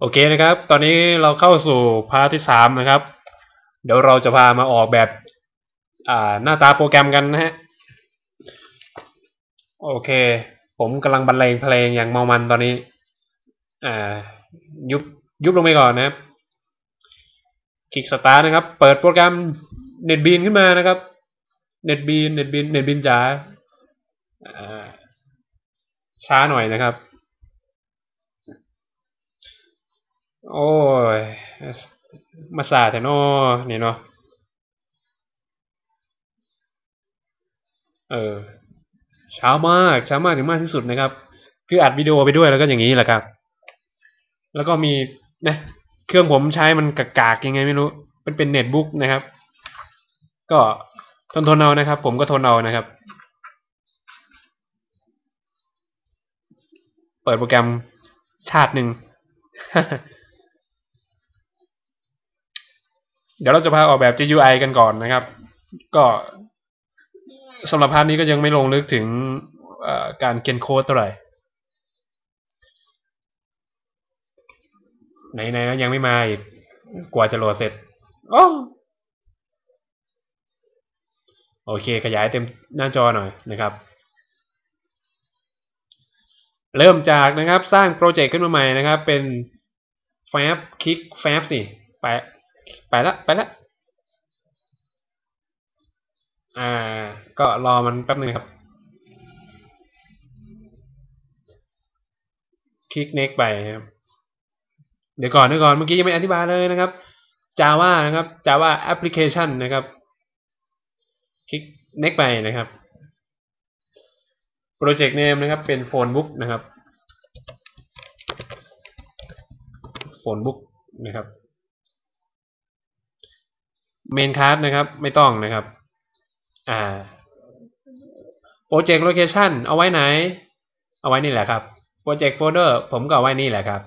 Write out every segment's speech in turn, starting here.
โอเคนะครับ ตอนนี้เราเข้าสู่พาร์ทที่สามนะครับ เดี๋ยวเราจะพามาออกแบบ อ่า หน้าตาโปรแกรมกันนะฮะ โอเค ผมกำลังบรรเลงเพลงอย่างเมามันตอนนี้ อ่า ยุบ ยุบลงไปก่อนนะครับ คลิกสตาร์นะครับ เปิดโปรแกรมเน็ตบีนขึ้นมานะครับเน็ตบีนเน็ตบีนเน็ตบีนจ๋าอ่าช้าหน่อยนะครับ โอ้ย มาสาแต่นอนี่เนาะ เออ ช้ามาก ช้ามากถึงมากที่สุดนะครับ คืออัดวิดีโอไปด้วยแล้วก็อย่างนี้แหละครับ แล้วก็มีนะ เครื่องผมใช้มันกากๆยังไงไม่รู้ มันเป็นเน็ตบุ๊กนะครับ ก็ทนทนเอานะครับ ผมก็ทนเอานะครับ เปิดโปรแกรมชาติหนึ่ง เดี๋ยวเราจะพาออกแบบ GUI กันก่อนนะครับ ก็สำหรับพาร์ทนี้ก็ยังไม่ลงลึกถึงการเขียนโค้ดเท่าไหร่ไหนๆยังไม่มาอีก กว่าจะโหลดเสร็จโอ้โอเค ขยายเต็มหน้าจอหน่อยนะครับ เริ่มจากนะครับ สร้างโปรเจกต์ขึ้นมาใหม่นะครับ เป็นแฟบคลิกแฟบสิไป ไปละไปละอ่า ก็รอมันแป๊บนึงครับ คลิก next ไปครับ เดี๋ยวก่อนเดี๋ยวก่อน เมื่อกี้ยังไม่อธิบายเลยนะครับ Java นะครับ Java application นะครับ คลิก next ไปนะครับ project name นะครับ เป็น phone book นะครับ phone book นะครับ main card นะครับ ไม่ต้องนะครับ อ่า project location เอาไว้ไหน เอาไว้นี่แหละครับ project folder ผมก็เอาไว้นี่แหละครับ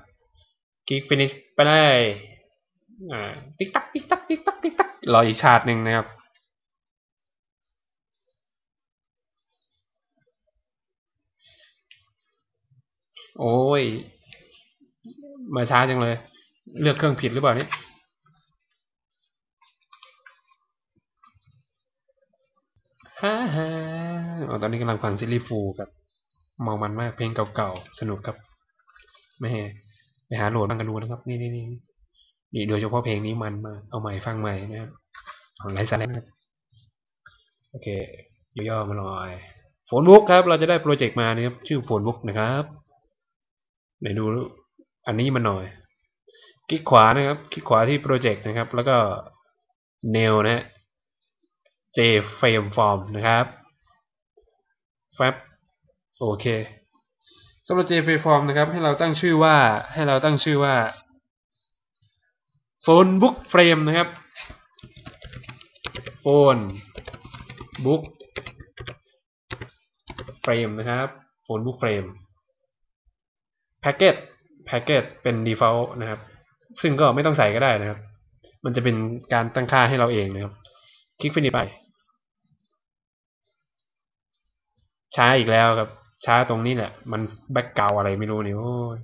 คลิก finish ไปเลยอ่าติ๊กตักติ๊กตักติ๊กตักติ๊กตักรออีกชาติหนึ่งนะครับโอ้ย มาช้าจังเลย เลือกเครื่องผิดหรือเปล่านี่ ฮ่าฮ่าตอนนี้กำลังฟังซิลลี่ฟูกับเมามันมากเพลงเก่าๆ สนุกครับไม่ไปหาโหลดบ้างกันดูนะครับ นี่นี่นี่นี่โดยเฉพาะเพลงนี้มันมา เอาใหม่ฟังใหม่นะครับของไรซาเลนโอเคย่อๆมาหน่อยโฟนบุ๊กครับ เราจะได้โปรเจกต์มานะครับชื่อโฟนบุ๊กนะครับไหนดูอันนี้มาหน่อย คลิกขวานะครับ คลิกขวาที่โปรเจกต์นะครับ แล้วก็ new นะฮะ J frame form นะครับแฟบโอเคสำหรับ J frame form นะครับให้เราตั้งชื่อว่าให้เราตั้งชื่อว่า phone book frame นะครับ phone book frame นะครับ phone book frame package package เป็น default นะครับ ซึ่งก็ไม่ต้องใส่ก็ได้นะครับ มันจะเป็นการตั้งค่าให้เราเองนะครับ คลิกฟินิชไป ช้าอีกแล้วครับ ช้าตรงนี้แหละ มันแบ็กเกาอะไรไม่รู้นี่โอ้ย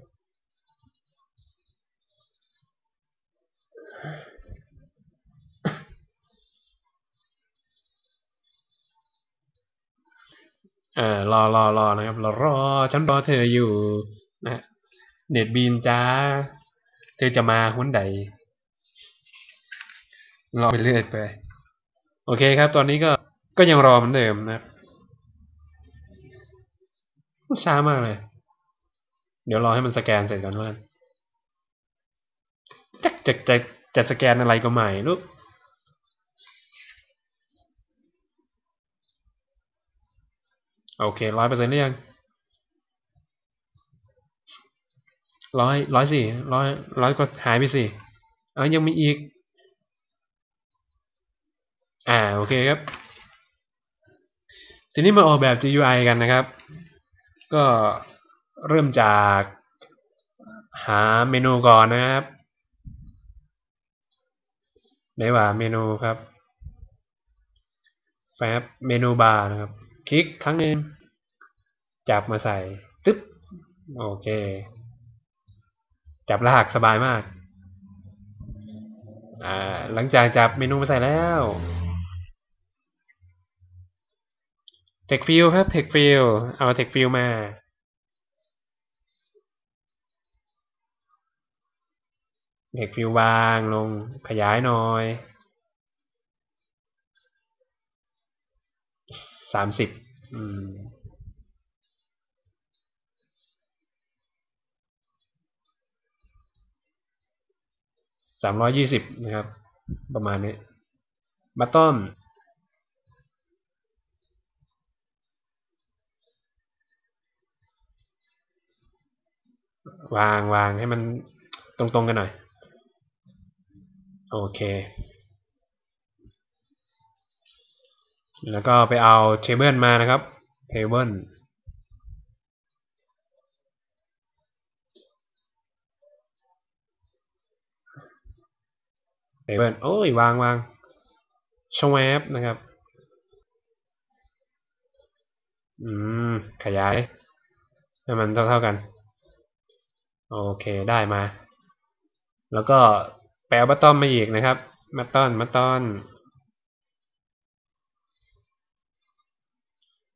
เออรอรอรอนะครับรอรอฉันรอเธออยู่นะเน็ตบีนจ้า เธอจะมาหุ้นใดรอไปเรื่อยไป โอเคครับ ตอนนี้ก็ก็ยังรอเหมือนเดิมนะ ครับช้ามากเลย เดี๋ยวรอให้มันสแกนเสร็จก่อนแล้วกันจะจะจะจะสแกนอะไรก็ใหม่ลูกโอเคร้อยเปอร์เซ็นต์หรือยังร้อยร้อยสี่ร้อยร้อยก็หายไปสี่เออยังมีอีก อ่า โอเคครับ ทีนี้มาออกแบบ GUI กันนะครับ ก็เริ่มจากหาเมนูก่อนนะครับไหนว่าเมนูครับแฟบเมนูบาร์นะครับ คลิกครั้งนึงจับมาใส่ตึ๊บโอเค จับลากสบายมากอ่าหลังจากจับเมนูมาใส่แล้ว เทคฟิลครับเทคฟิลเอาเทคฟิลมาเทคฟิลวางลงขยายหน่อยสามสิบสามร้อยยี่สิบนะครับ ประมาณนี้บัตตอม วางวางให้มันตรงๆกันหน่อย โอเค แล้วก็ไปเอาเทเบิลมานะครับเทเบิลเทเบิลโอ้ยวางวางชวบนะครับ อืม ขยาย ให้มันเท่าๆกัน โอเคได้มา แล้วก็แปลบัตตอมมาอีกนะครับบัตตอนบัตตอน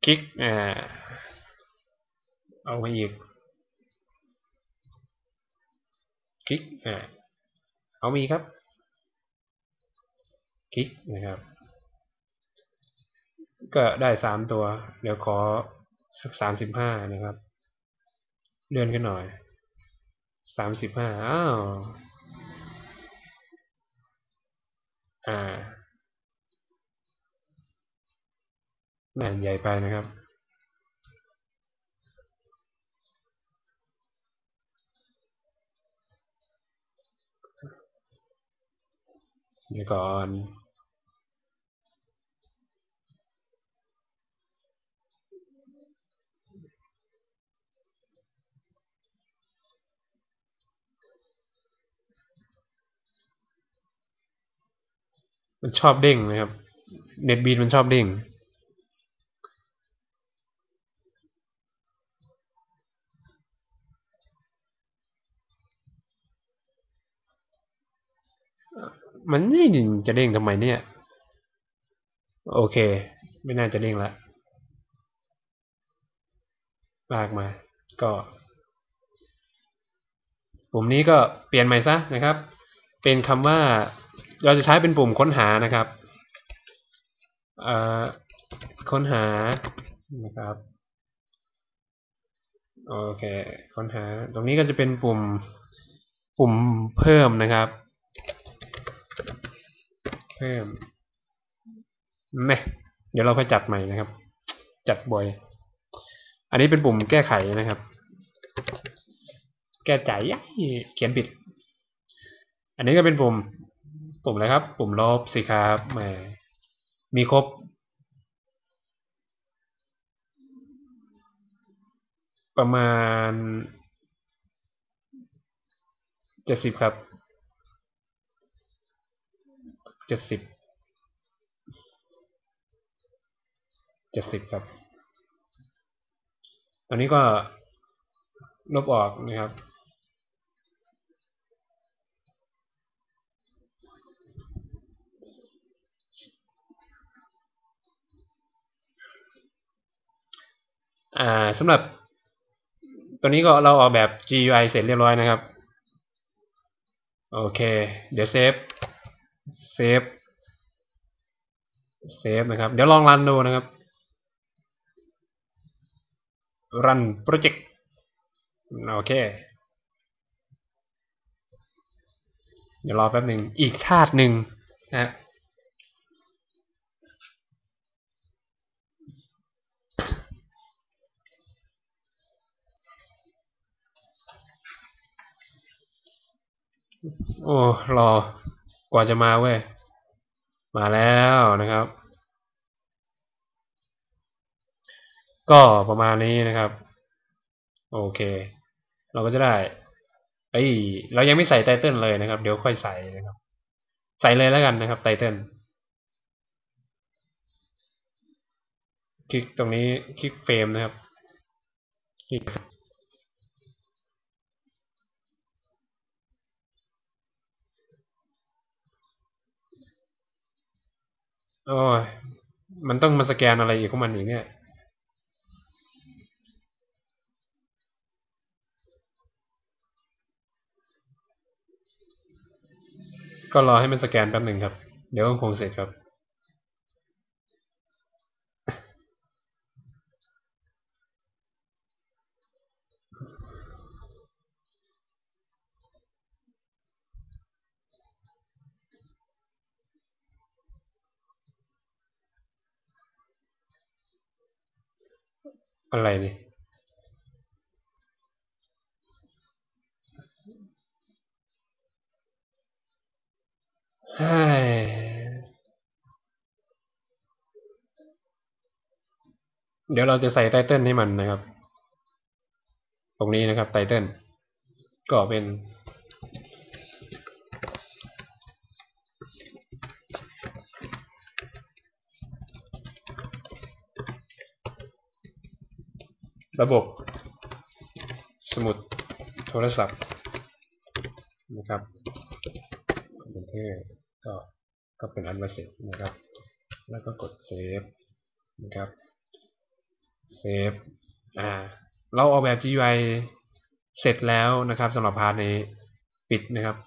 คลิกอ่าเอามาอีกคลิกอ่าเอามีครับคลิกนะครับ ก็ได้สามตัว เดี๋ยวขอสักสามสิบห้านะครับ เลื่อนขึ้นหน่อย สามสิบห้าอ้าวอ่าแม่ใหญ่ไปนะครับเดี๋ยวก่อน มันชอบเด้งนะครับเน็ตบีนมันชอบเด้งมันนี่จะเด้งทำไมเนี่ย โอเค ไม่น่าจะเด้งละลากมา ก็ปุ่มนี้ก็เปลี่ยนใหม่ซะนะครับ เป็นคำว่า เราจะใช้เป็นปุ่มค้นหานะครับค้นหานะครับโอเคค้นหาตรงนี้ก็จะเป็นปุ่มปุ่มเพิ่มนะครับ เพิ่มแม่เดี๋ยวเราค่อยจัดใหม่นะครับ จัดบ่อย อันนี้เป็นปุ่มแก้ไขนะครับ แก้ใจยเขียนผิด อันนี้ก็เป็นปุ่ม ปุ่มอะไรครับ ปุ่มลบสิครับแหมมีครบ ประมาณเจ็ดสิบครับเจ็ดสิบเจ็ดสิบครับ ตอนนี้ก็ลบออกนะครับ อ่าสำหรับ ตัวนี้ก็เราออกแบบ GUI เสร็จเรียบร้อยนะครับ โอเค เดี๋ยวเซฟ เซฟ เซฟนะครับ เดี๋ยวลองรันดูนะครับ รันโปรเจกต์ โอเค เดี๋ยวรอแป๊บหนึ่ง อีกชาติหนึ่งนะ โอ้รอกว่าจะมาเว้ย มาแล้วนะครับ ก็ประมาณนี้นะครับ โอเค เราก็จะได้เอ้ยเรายังไม่ใส่ไตเติลเลยนะครับ เดี๋ยวค่อยใส่นะครับ ใส่เลยแล้วกันนะครับไตเติลคลิกตรงนี้คลิกเฟรมนะครับคลิก โอ้ยมันต้องมาสแกนอะไรอีกของมันอีกเนี่ยก็รอให้มันสแกนแป๊บหนึ่งครับ เดี๋ยวก็คงเสร็จครับ อะไรนี่ยฮ้ยเดี๋ยวเราจะใส่ไตเติ้ลให้มันนะครับ ตรงนี้นะครับไตเติ้ลก็เป็น ระบบ สมุดโทรศัพท์นะครับคอมพิวเตอร์ก็ก็เป็นอันว่าเสร็จนะครับ แล้วก็กดเซฟนะครับเซฟอ่าเราออกแบบ GUI เสร็จแล้วนะครับสำหรับพาร์ทนี้ปิดนะครับ